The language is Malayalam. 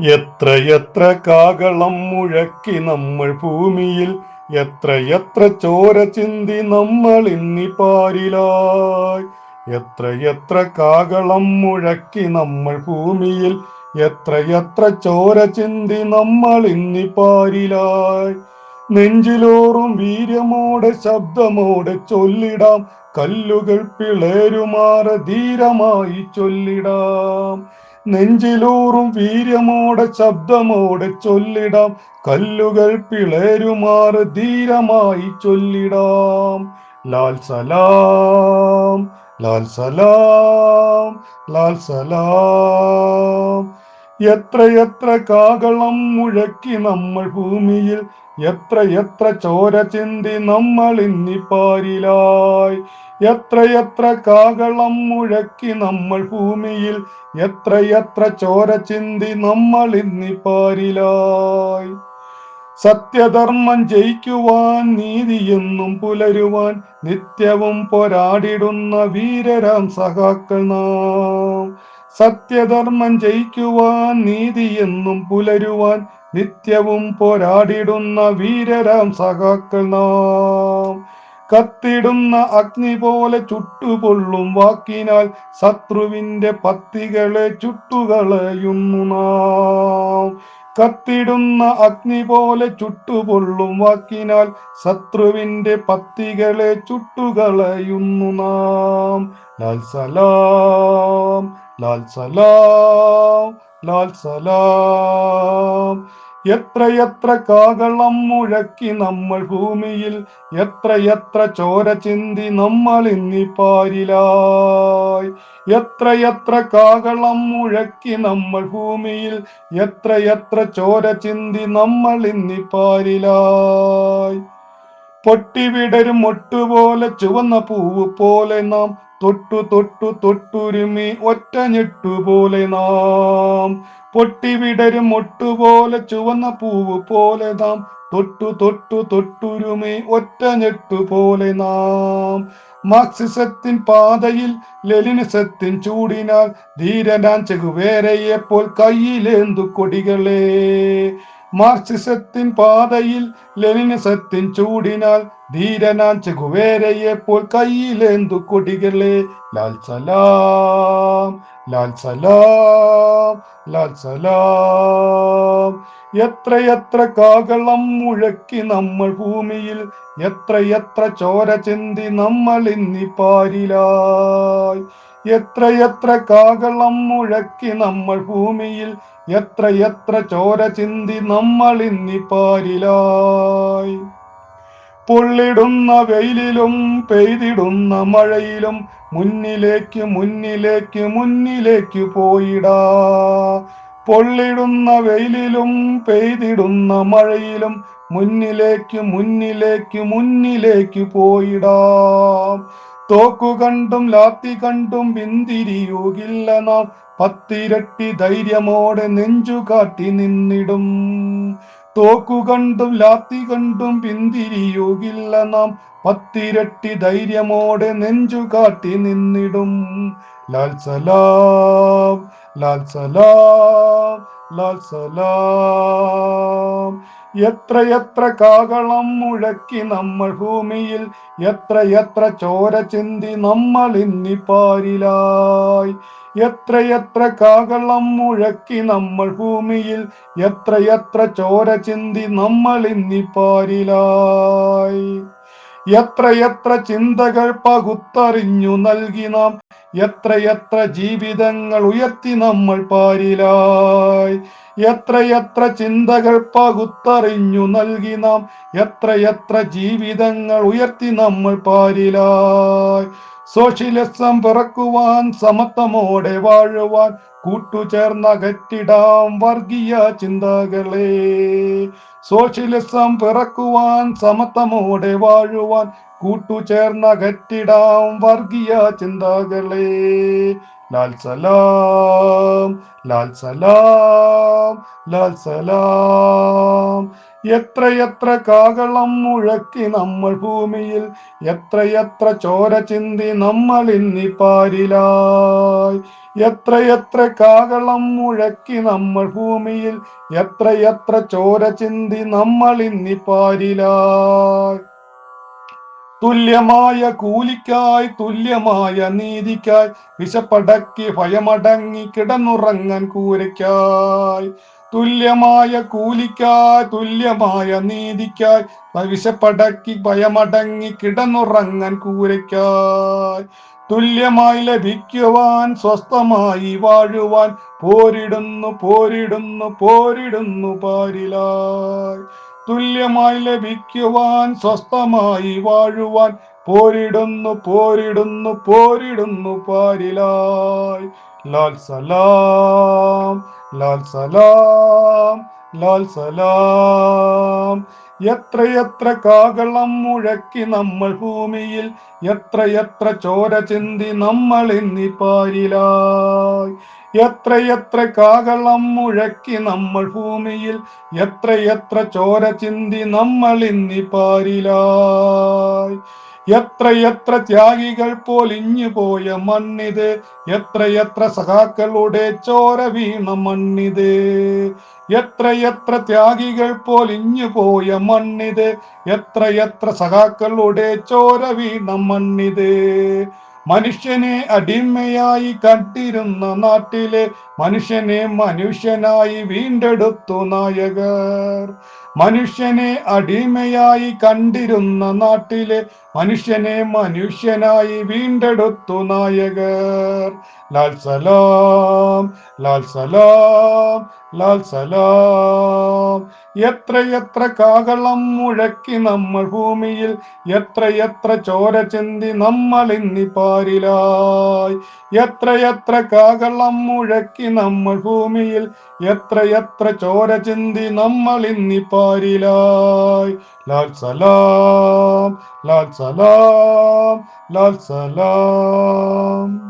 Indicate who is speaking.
Speaker 1: എത്ര എത്ര കാകളം മുഴക്കി നമ്മൾ ഭൂമിയിൽ എത്ര എത്ര ചോര ചിന്തി നമ്മൾ ഇന്നി പാരിലായി. എത്ര എത്ര കാകളം മുഴക്കി നമ്മൾ ഭൂമിയിൽ എത്ര എത്ര ചോര ചിന്തി നമ്മൾ ഇന്നി പാരിലായി. നെഞ്ചിലോറും വീര്യമോടെ ശബ്ദമോടെ ചൊല്ലിടാം കല്ലുകൾ പിളേരുമാറ ധീരമായി ചൊല്ലിടാം. നെഞ്ചിലൂറും വീര്യമോടെ ശബ്ദമോടെ ചൊല്ലിടാം. കല്ലുകൾ പിളരുമാറ് ധീരമായി ചൊല്ലിടാം. ലാൽ സലാം ലാൽ സലാം ലാൽ സലാം. എത്രയെത്ര എത്ര കാകളം മുഴക്കി നമ്മൾ ഭൂമിയിൽ എത്ര എത്ര ചോര ചിന്തി നമ്മൾ ഇന്നിപ്പാരിലായി. എത്ര കാകളം മുഴക്കി നമ്മൾ ഭൂമിയിൽ എത്രയെത്ര എത്ര ചോര ചിന്തി നമ്മൾ ഇന്നി പാരിലായി. സത്യധർമ്മം ജയിക്കുവാൻ നീതിയെന്നും പുലരുവാൻ നിത്യവും പോരാടിടുന്ന വീരരാം സഹാക്കൾ നാം. സത്യധർമ്മം ജയിക്കുവാൻ നീതിയെന്നും പുലരുവാൻ നിത്യവും പോരാടിടുന്ന വീരരാം സഹാക്കൾ നാം. കത്തിടുന്ന അഗ്നി പോലെ ചുട്ടുപൊള്ളും വാക്കിനാൽ ശത്രുവിന്റെ പത്തികളെ ചുട്ടുകളയുന്നു നാം. കത്തിടുന്ന അഗ്നി പോലെ ചുട്ടുപൊള്ളും വാക്കിനാൽ ശത്രുവിന്റെ പത്തികളെ ചുട്ടുകളയുന്നു നാം. ലാൽ സലാം ലാൽ സലാം ലാൽ സലാം. എത്ര എത്ര കാകളം മുഴക്കി നമ്മൾ ഭൂമിയിൽ എത്ര എത്ര ചോര ചിന്തി നമ്മൾ ഇന്നിപ്പാരിലായി എത്ര എത്ര കാകളം മുഴക്കി നമ്മൾ ഭൂമിയിൽ എത്ര എത്ര ചോര ചിന്തി നമ്മൾ ഇന്നി പാരിലായി. പൊട്ടിവിടരും ഒട്ടുപോലെ ചുവന്ന പൂവ് പോലെ നാം തൊട്ടു തൊട്ടു തൊട്ടുരുമി ഒറ്റ ഞെട്ടുപോലെ നാം. പൊട്ടിവിടരും ഒട്ടുപോലെ ചുവന്ന പൂവ് പോലെ നാം. തൊട്ടു തൊട്ടു തൊട്ടുരുമി ഒറ്റ ഞെട്ടുപോലെ നാം. മാർക്സിസത്തിൻ പാതയിൽ ലെലിനിസത്തിൻ ചൂടിനാൽ ധീരനാൻ ചെകുവേരയെപ്പോൾ കയ്യിലേന്തു കൊടികളെ. മാർക്സിസത്തിൻ പാതയിൽ ലെനിനിസത്തിൻ ചൂടിനാൽ ധീരനാൻ ചെകുവേരയെ പോൽ കയ്യിലേന്തു കൊടികളെ. ലാൽ സലാം ലാൽ സലാം ലാൽ സലാം. എത്രയെത്ര എത്ര കാകളം മുഴക്കി നമ്മൾ ഭൂമിയിൽ എത്രയെത്ര എത്ര ചോര ചിന്തി നമ്മൾ ഇന്നിപ്പാരിലായി. എത്ര എത്ര കാകളം മുഴക്കി നമ്മൾ ഭൂമിയിൽ എത്ര എത്ര ചോര ചിന്തി നമ്മൾ ഇന്നിപ്പാരിലായി പൊള്ളിടുന്ന വെയിലിലും പെയ്തിടുന്ന മഴയിലും മുന്നിലേക്ക് മുന്നിലേക്ക് മുന്നിലേക്ക് പോയിടാ. പൊള്ളിടുന്ന വെയിലിലും പെയ്തിടുന്ന മഴയിലും മുന്നിലേക്ക് മുന്നിലേക്ക് മുന്നിലേക്ക് പോയിടാം. തോക്കു കണ്ടും ലാത്തി കണ്ടും പിന്തിരിയുകില്ല നാം. പത്തിരട്ടി ധൈര്യമോടെ നെഞ്ചു കാട്ടി നിന്നിടും. തോക്കു കണ്ടും ലാത്തി കണ്ടും പിന്തിരിയുകില്ല നാം. പത്തിരട്ടി ധൈര്യമോടെ നെഞ്ചു കാട്ടി നിന്നിടും. ലാൽ സലാം ലാൽ സലാം ലാൽ സലാം. എത്ര എത്ര കാകളം മുഴക്കി നമ്മൾ ഭൂമിയിൽ എത്രയെത്ര എത്ര ചോര ചിന്തി നമ്മൾ ഇന്നിപ്പാരിലായി പാരിലായി. എത്രയെത്ര കാകളം മുഴക്കി നമ്മൾ ഭൂമിയിൽ എത്രയെത്ര എത്ര ചോര ചിന്തി നമ്മൾ ഇന്നിപ്പാരിലായി എത്ര എത്ര ചിന്തകൾ പകുത്തറിഞ്ഞു നൽകി നാം എത്രയെത്ര എത്ര ജീവിതങ്ങൾ ഉയർത്തി നമ്മൾ പാരിലായി. എത്രയെത്ര എത്ര ചിന്തകൾ പകുത്തറിഞ്ഞു നൽകി നാം എത്രയെത്ര എത്ര ജീവിതങ്ങൾ ഉയർത്തി നമ്മൾ പാരിലായി. സോഷ്യലിസം പിറക്കുവാൻ സമത്വമോടെ വാഴുവാൻ കൂട്ടുചേർന്നകറ്റിടാം വർഗീയ ചിന്തകളെ. സോഷ്യലിസം പിറക്കുവാൻ സമത്വമോടെ വാഴുവാൻ കൂട്ടുചേർന്നകറ്റിടാം വർഗീയ ചിന്തകളെ. ലാൽ സലാം ലാൽ സലാം ലാൽ സലാം. എത്രയെത്ര കാകളം മുഴക്കി നമ്മൾ ഭൂമിയിൽ എത്രയെത്ര ചോര ചിന്തി നമ്മൾ ഇന്നി പാരിലായി. എത്രയെത്ര കാകളം മുഴക്കി നമ്മൾ ഭൂമിയിൽ എത്രയെത്ര ചോര ചിന്തി നമ്മൾ ഇന്നി പാരിലായി. തുല്യമായ കൂലിക്കായി തുല്യമായ നീതിക്കായി വിശപ്പടക്കി ഭയമടങ്ങി കിടന്നുറങ്ങാൻ കൂരയ്ക്കായി. തുല്യമായ കൂലിക്കായി തുല്യമായ നീതിക്കായി വിശപ്പടക്കി ഭയമടങ്ങി കിടന്നുറങ്ങാൻ കൂരയ്ക്കായി. തുല്യമായി ലഭിക്കുവാൻ സ്വസ്ഥമായി വാഴുവാൻ പോരിടുന്നു പോരിടുന്നു പോരിടുന്നു പാരിലായി. തുല്യമായി ലഭിക്കുവാൻ സ്വസ്ഥമായി വാഴുവാൻ പോരിടുന്നു പോരിടുന്നു പോരിടുന്നു പാരിലായി. ലാൽ സലാം. ലാൽ സലാം ലാൽ സലാം. എത്രയെത്ര കാകളം മുഴക്കി നമ്മൾ ഭൂമിയിൽ എത്രയെത്ര ചോര ചിന്തി നമ്മൾ ഇന്നി പാരിലായി. എത്രയെത്ര കാകളം മുഴക്കി നമ്മൾ ഭൂമിയിൽ എത്രയെത്ര ചോര ചിന്തി നമ്മൾ ഇന്നി പാരിലായി. എത്രയെത്ര ത്യാഗികൾ പൊലിഞ്ഞു പോയ മണ്ണിത് എത്രയെത്ര സഖാക്കളുടെ ചോര വീണ മണ്ണിത് എത്രയെത്ര ത്യാഗികൾ പൊലിഞ്ഞു പോയ മണ്ണിത് എത്രയെത്ര സഖാക്കളുടെ ചോര വീണ മണ്ണിത്. മനുഷ്യനെ അടിമയായി കണ്ടിരുന്ന നാട്ടിലെ മനുഷ്യനെ മനുഷ്യനായി വീണ്ടെടുത്തു നായകർ. മനുഷ്യനെ അടിമയായി കണ്ടിരുന്ന നാട്ടിലെ മനുഷ്യനെ മനുഷ്യനായി വീണ്ടെടുത്തു നായകർ. ലാൽ സലാം ലാൽ സലാം ലാൽ സലാം. എത്രയെത്ര കാകളം മുഴക്കി നമ്മൾ ഭൂമിയിൽ എത്രയെത്ര ചോര ചിന്തി നമ്മൾ ഇന്നി പാരിലായി എത്രയെത്ര കാകളം മുഴക്കി നമ്മൾ ഭൂമിയിൽ എത്രയെത്ര ചോര ചിന്തി നമ്മൾ ഇന്നി പാരിലായി. ലാൽ സലാം ലാൽ സലാം ലാൽ സലാം.